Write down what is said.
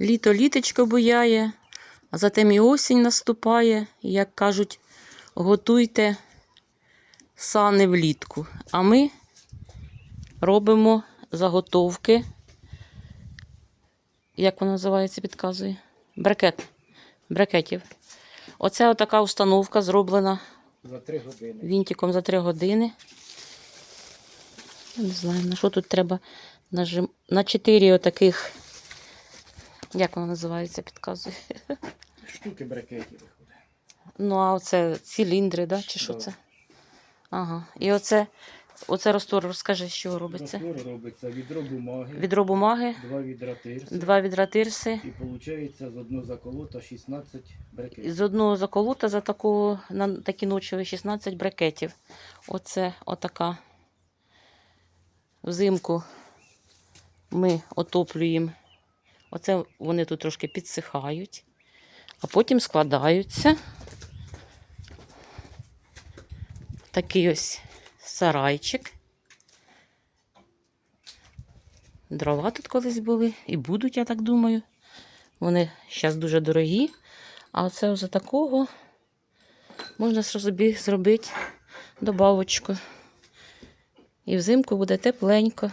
Літо літочко буяє, а затем і осінь наступає. І, Як кажуть, готуйте сани влітку. А ми робимо заготовки. Як воно називається, підказує? Брекет. Брекетів. Оце отака установка зроблена За три години. вінтиком за 3 години. Я не знаю, на що тут треба нажим... на 4 отаких. Як воно називається, підказує. Штуки брекетів виходить. Ну, а оце циліндри, да? чи що це? Ага. І оце, оце розтвор, розкажи, чого робиться. Розтвор робиться відро бумаги, Відро бумаги, два відра тирси. два відра тирси. І виходить з одного заколота 16 брекетів. З одного заколота за таку, на такі ночові 16 брикетів. Оце отака. Взимку ми отоплюємо. Оце вони тут трошки підсихають, а потім складаються. Такий ось сарайчик. Дрова тут колись були і будуть, я так думаю. Вони зараз дуже дорогі. А оце вже такого можна собі зробити добавочку. І взимку буде тепленько.